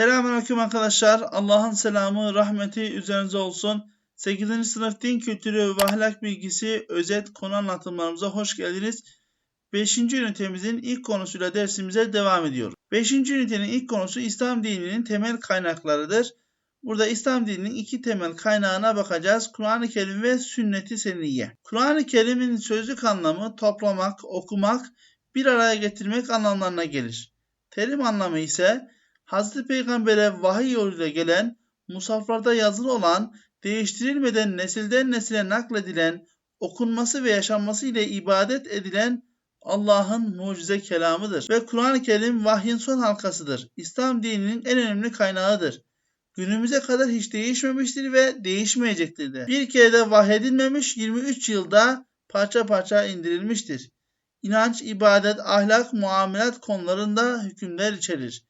Selamünaleyküm arkadaşlar. Allah'ın selamı, rahmeti üzerinize olsun. 8. sınıf din kültürü ve ahlak bilgisi özet konu anlatımlarımıza hoş geldiniz. 5. ünitemizin ilk konusuyla dersimize devam ediyoruz. 5. ünitenin ilk konusu İslam dininin temel kaynaklarıdır. Burada İslam dininin iki temel kaynağına bakacağız. Kur'an-ı Kerim ve Sünnet-i Seniyye. Kur'an-ı Kerim'in sözlük anlamı toplamak, okumak, bir araya getirmek anlamlarına gelir. Terim anlamı ise Hazreti Peygamber'e vahiy yoluyla gelen, musaflarda yazılı olan, değiştirilmeden nesilden nesile nakledilen, okunması ve yaşanması ile ibadet edilen Allah'ın mucize kelamıdır. Ve Kur'an-ı Kerim vahyin son halkasıdır. İslam dininin en önemli kaynağıdır. Günümüze kadar hiç değişmemiştir ve değişmeyecektir de. Bir kere de vahyedilmemiş 23 yılda parça parça indirilmiştir. İnanç, ibadet, ahlak, muamelat konularında hükümler içerir.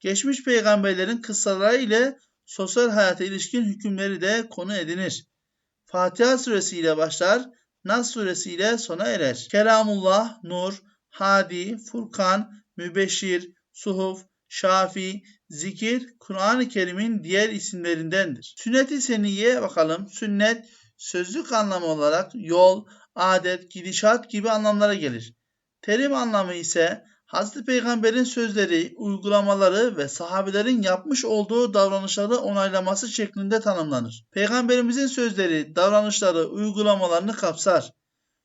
Geçmiş peygamberlerin kıssaları ile sosyal hayata ilişkin hükümleri de konu edinir. Fatiha suresi ile başlar, Nas suresi ile sona erer. Kelamullah, Nur, Hadi, Furkan, Mübeşşir, Suhuf, Şafi, Zikir, Kur'an-ı Kerim'in diğer isimlerindendir. Sünnet-i Seniyye bakalım. Sünnet, sözlük anlamı olarak yol, adet, gidişat gibi anlamlara gelir. Terim anlamı ise Hazreti Peygamber'in sözleri, uygulamaları ve sahabelerin yapmış olduğu davranışları onaylaması şeklinde tanımlanır. Peygamberimizin sözleri, davranışları, uygulamalarını kapsar.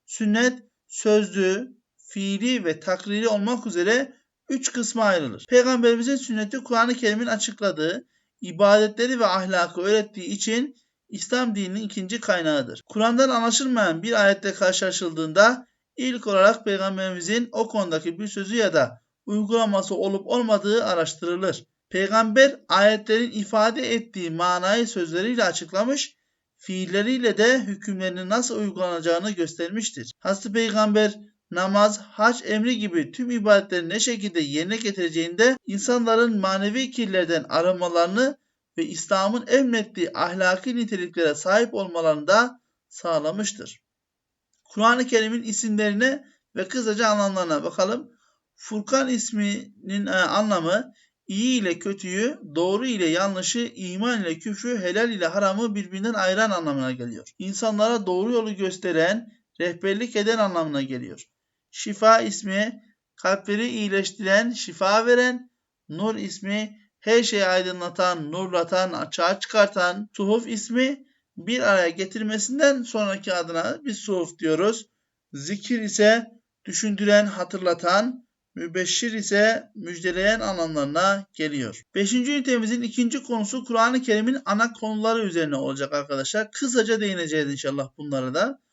Sünnet, sözlü, fiili ve takriri olmak üzere üç kısma ayrılır. Peygamberimizin sünneti Kur'an-ı Kerim'in açıkladığı, ibadetleri ve ahlakı öğrettiği için İslam dininin ikinci kaynağıdır. Kur'an'dan anlaşılmayan bir ayette karşılaşıldığında İlk olarak peygamberimizin o konudaki bir sözü ya da uygulaması olup olmadığı araştırılır. Peygamber ayetlerin ifade ettiği manayı sözleriyle açıklamış, fiilleriyle de hükümlerinin nasıl uygulanacağını göstermiştir. Hazreti Peygamber namaz, hac emri gibi tüm ibadetleri ne şekilde yerine getireceğinde insanların manevi kirlerden arınmalarını ve İslam'ın emrettiği ahlaki niteliklere sahip olmalarını da sağlamıştır. Kur'an-ı Kerim'in isimlerine ve kısaca anlamlarına bakalım. Furkan isminin e, anlamı iyi ile kötüyü, doğru ile yanlışı, iman ile küfrü, helal ile haramı birbirinden ayıran anlamına geliyor. İnsanlara doğru yolu gösteren, rehberlik eden anlamına geliyor. Şifa ismi kalpleri iyileştiren, şifa veren, nur ismi her şeyi aydınlatan, nurlatan, açığa çıkartan, tuhuf ismi bir araya getirmesinden sonraki adına bir suhuf diyoruz. Zikir ise düşündüren, hatırlatan, mübeşşir ise müjdeleyen anlamlarına geliyor. Beşinci ünitemizin ikinci konusu Kur'an-ı Kerim'in ana konuları üzerine olacak arkadaşlar. Kısaca değineceğiz inşallah bunlara da.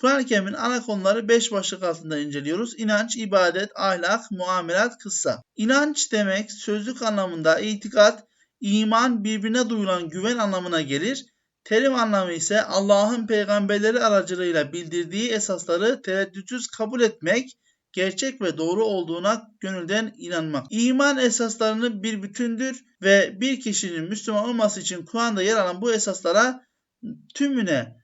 Kur'an-ı Kerim'in ana konuları 5 başlık altında inceliyoruz. İnanç, ibadet, ahlak, muamelat, kıssa. İnanç demek sözlük anlamında itikat, iman, birbirine duyulan güven anlamına gelir. Terim anlamı ise Allah'ın peygamberleri aracılığıyla bildirdiği esasları tereddütsüz kabul etmek, gerçek ve doğru olduğuna gönülden inanmak. İman esaslarını bir bütündür ve bir kişinin Müslüman olması için Kur'an'da yer alan bu esaslara tümüne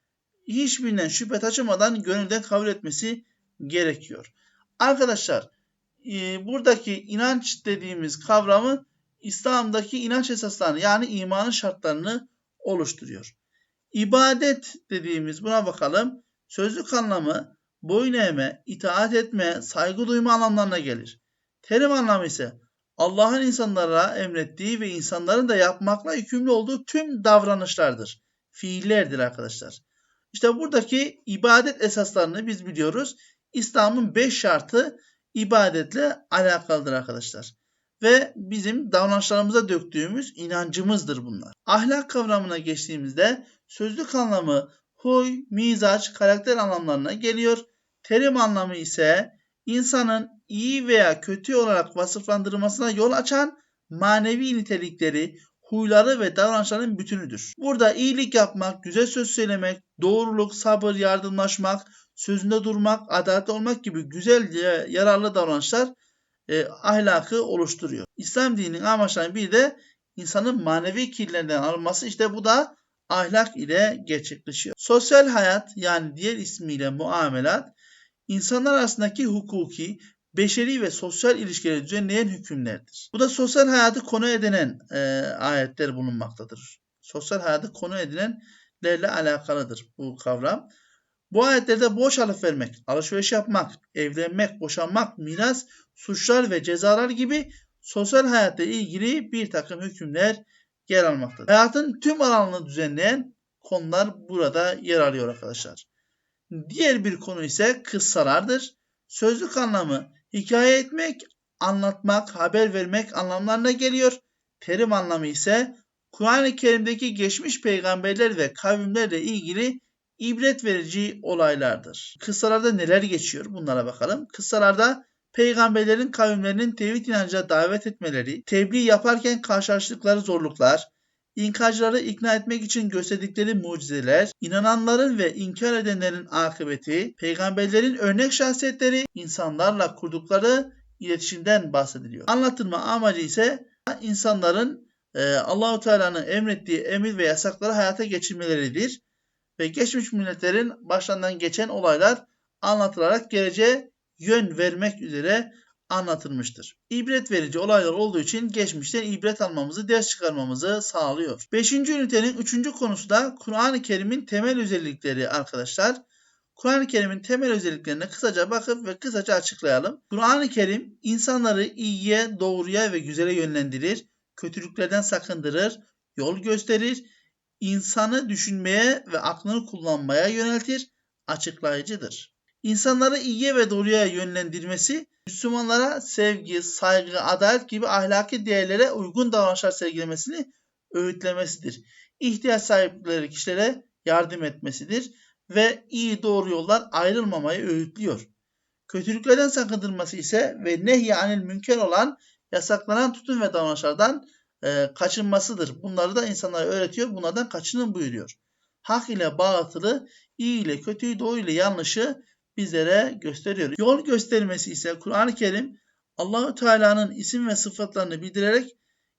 hiçbirinden şüphe taşımadan gönülden kabul etmesi gerekiyor. Arkadaşlar e, buradaki inanç dediğimiz kavramı İslam'daki inanç esaslarını yani imanın şartlarını oluşturuyor. İbadet dediğimiz buna bakalım. Sözlük anlamı boyun eğme, itaat etme, saygı duyma anlamlarına gelir. Terim anlamı ise Allah'ın insanlara emrettiği ve insanların da yapmakla yükümlü olduğu tüm davranışlardır. Fiillerdir arkadaşlar. İşte buradaki ibadet esaslarını biz biliyoruz. İslam'ın beş şartı ibadetle alakalıdır arkadaşlar. Ve bizim davranışlarımıza döktüğümüz inancımızdır bunlar. Ahlak kavramına geçtiğimizde Sözlük anlamı huy, mizaç, karakter anlamlarına geliyor. Terim anlamı ise insanın iyi veya kötü olarak vasıflandırılmasına yol açan manevi nitelikleri, huyları ve davranışların bütünüdür. Burada iyilik yapmak, güzel söz söylemek, doğruluk, sabır, yardımlaşmak, sözünde durmak, adalet olmak gibi güzel yararlı davranışlar e, ahlakı oluşturuyor. İslam dininin amaçlarından biri de insanın manevi kirlerden alınması. İşte bu da ahlak ile gerçekleşiyor. Sosyal hayat yani diğer ismiyle muamelat insanlar arasındaki hukuki, beşeri ve sosyal ilişkileri düzenleyen hükümlerdir. Bu da sosyal hayatı konu edinen e, ayetler bulunmaktadır. Sosyal hayatı konu edinenlerle alakalıdır bu kavram. Bu ayetlerde borç alıp vermek, alışveriş yapmak, evlenmek, boşanmak, miras, suçlar ve cezalar gibi sosyal hayatla ilgili bir takım hükümler yer almaktadır. Hayatın tüm alanını düzenleyen konular burada yer alıyor arkadaşlar. Diğer bir konu ise kıssalardır. Sözlük anlamı hikaye etmek, anlatmak, haber vermek anlamlarına geliyor. Terim anlamı ise Kur'an-ı Kerim'deki geçmiş peygamberler ve kavimlerle ilgili ibret verici olaylardır. Kıssalarda neler geçiyor bunlara bakalım. Kıssalarda peygamberlerin kavimlerinin tevhid inancına davet etmeleri, tebliğ yaparken karşılaştıkları zorluklar, inkarcıları ikna etmek için gösterdikleri mucizeler, inananların ve inkar edenlerin akıbeti, peygamberlerin örnek şahsiyetleri, insanlarla kurdukları iletişimden bahsediliyor. Anlatılma amacı ise insanların e, Allahu Teala'nın emrettiği emir ve yasakları hayata geçirmeleridir ve geçmiş milletlerin başlarından geçen olaylar anlatılarak geleceğe yön vermek üzere anlatılmıştır. İbret verici olaylar olduğu için geçmişten ibret almamızı, ders çıkarmamızı sağlıyor. Beşinci ünitenin üçüncü konusu da Kur'an-ı Kerim'in temel özellikleri arkadaşlar. Kur'an-ı Kerim'in temel özelliklerine kısaca bakıp ve kısaca açıklayalım. Kur'an-ı Kerim insanları iyiye, doğruya ve güzele yönlendirir, kötülüklerden sakındırır, yol gösterir, insanı düşünmeye ve aklını kullanmaya yöneltir, açıklayıcıdır. İnsanları iyiye ve doğruya yönlendirmesi, Müslümanlara sevgi, saygı, adalet gibi ahlaki değerlere uygun davranışlar sergilemesini öğütlemesidir. İhtiyaç sahipleri kişilere yardım etmesidir ve iyi doğru yollar ayrılmamayı öğütlüyor. Kötülüklerden sakındırması ise ve nehy anil münker olan yasaklanan tutum ve davranışlardan e, kaçınmasıdır. Bunları da insanlara öğretiyor. Bunlardan kaçının buyuruyor. Hak ile batılı, iyi ile kötüyü, doğru ile yanlışı bizlere gösteriyor. Yol göstermesi ise Kur'an-ı Kerim Allahu Teala'nın isim ve sıfatlarını bildirerek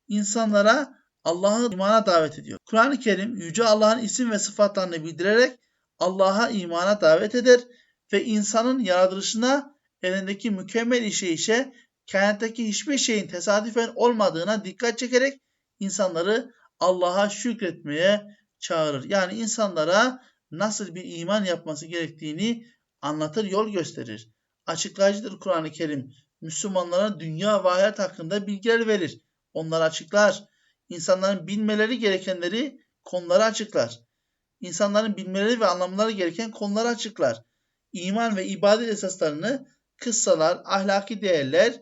insanlara Allah'a imana davet ediyor. Kur'an-ı Kerim yüce Allah'ın isim ve sıfatlarını bildirerek Allah'a imana davet eder ve insanın yaratılışına elindeki mükemmel işe işe kainattaki hiçbir şeyin tesadüfen olmadığına dikkat çekerek insanları Allah'a şükretmeye çağırır. Yani insanlara nasıl bir iman yapması gerektiğini anlatır, yol gösterir. Açıklayıcıdır Kur'an-ı Kerim. Müslümanlara dünya ve hayat hakkında bilgiler verir. Onları açıklar. İnsanların bilmeleri gerekenleri konuları açıklar. İnsanların bilmeleri ve anlamları gereken konuları açıklar. İman ve ibadet esaslarını kıssalar, ahlaki değerler,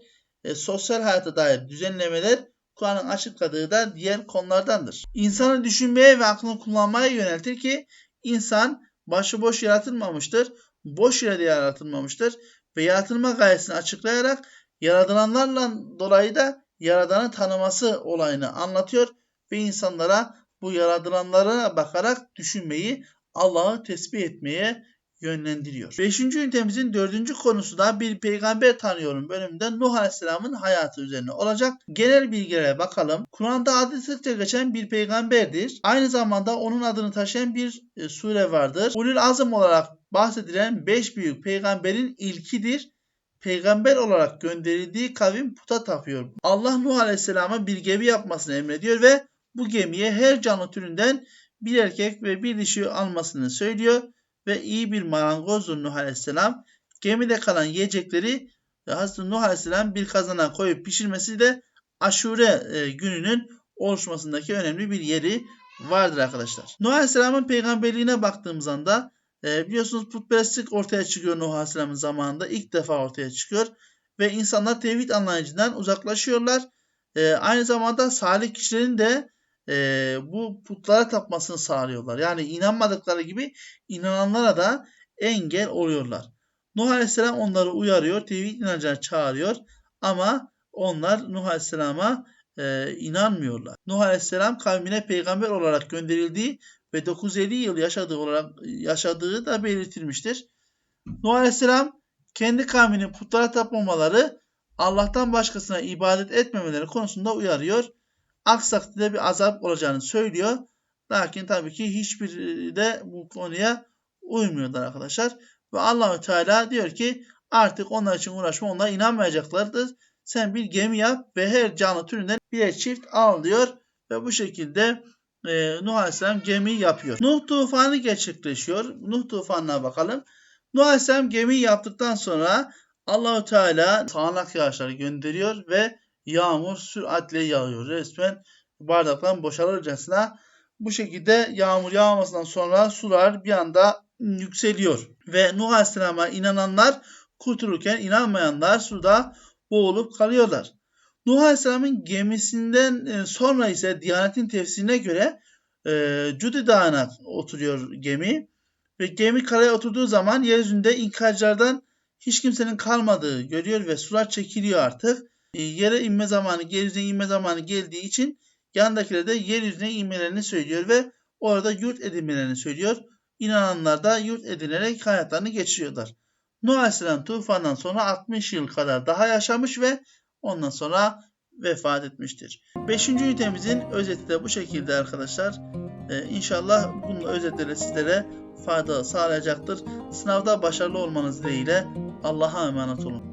e, sosyal hayata dair düzenlemeler Kur'an'ın açıkladığı da diğer konulardandır. İnsanı düşünmeye ve aklını kullanmaya yöneltir ki insan başıboş yaratılmamıştır boş yere de yaratılmamıştır ve yaratılma gayesini açıklayarak yaratılanlarla dolayı da Yaradan'ı tanıması olayını anlatıyor ve insanlara bu yaratılanlara bakarak düşünmeyi, Allah'ı tesbih etmeye yönlendiriyor. Beşinci ünitemizin dördüncü konusu da bir peygamber tanıyorum bölümünde Nuh Aleyhisselam'ın hayatı üzerine olacak. Genel bilgilere bakalım. Kur'an'da adı sıkça geçen bir peygamberdir. Aynı zamanda onun adını taşıyan bir e, sure vardır. Ulul azım olarak bahsedilen beş büyük peygamberin ilkidir. Peygamber olarak gönderildiği kavim puta tapıyor. Allah Nuh Aleyhisselam'a bir gemi yapmasını emrediyor ve bu gemiye her canlı türünden bir erkek ve bir dişi almasını söylüyor ve iyi bir marangozdur Nuh Aleyhisselam. Gemide kalan yiyecekleri Hazreti Nuh Aleyhisselam bir kazana koyup pişirmesi de aşure e, gününün oluşmasındaki önemli bir yeri vardır arkadaşlar. Nuh Aleyhisselam'ın peygamberliğine baktığımız anda e, biliyorsunuz putperestlik ortaya çıkıyor Nuh Aleyhisselam'ın zamanında. ilk defa ortaya çıkıyor. Ve insanlar tevhid anlayıcından uzaklaşıyorlar. E, aynı zamanda salih kişilerin de e, bu putlara tapmasını sağlıyorlar. Yani inanmadıkları gibi inananlara da engel oluyorlar. Nuh Aleyhisselam onları uyarıyor, tevhid inancına çağırıyor ama onlar Nuh Aleyhisselam'a e, inanmıyorlar. Nuh Aleyhisselam kavmine peygamber olarak gönderildiği ve 950 yıl yaşadığı olarak yaşadığı da belirtilmiştir. Nuh Aleyhisselam kendi kavminin putlara tapmamaları, Allah'tan başkasına ibadet etmemeleri konusunda uyarıyor. Aksi bir azap olacağını söylüyor. Lakin tabii ki hiçbir de bu konuya uymuyorlar arkadaşlar. Ve Allahü Teala diyor ki artık onlar için uğraşma onlar inanmayacaklardır. Sen bir gemi yap ve her canlı türünden bir çift al diyor. Ve bu şekilde e, Nuh Aleyhisselam gemiyi yapıyor. Nuh tufanı gerçekleşiyor. Nuh tufanına bakalım. Nuh Aleyhisselam gemiyi yaptıktan sonra Allahü Teala sağanak yağışları gönderiyor ve yağmur süratle yağıyor. Resmen bardaktan boşalırcasına bu şekilde yağmur yağmasından sonra sular bir anda yükseliyor. Ve Nuh Aleyhisselam'a inananlar kurtulurken inanmayanlar suda boğulup kalıyorlar. Nuh Aleyhisselam'ın gemisinden e, sonra ise Diyanet'in tefsirine göre e, Cudi Dağı'na oturuyor gemi. Ve gemi karaya oturduğu zaman yeryüzünde inkarcılardan hiç kimsenin kalmadığı görüyor ve sular çekiliyor artık. E, yere inme zamanı, yeryüzüne inme zamanı geldiği için yandakiler de yeryüzüne inmelerini söylüyor ve orada yurt edinmelerini söylüyor. İnananlar da yurt edinerek hayatlarını geçiriyorlar. Nuh Aleyhisselam tufandan sonra 60 yıl kadar daha yaşamış ve ondan sonra vefat etmiştir. Beşinci ünitemizin özeti de bu şekilde arkadaşlar. Ee, inşallah bunun özetleri sizlere fayda sağlayacaktır. Sınavda başarılı olmanız dileğiyle Allah'a emanet olun.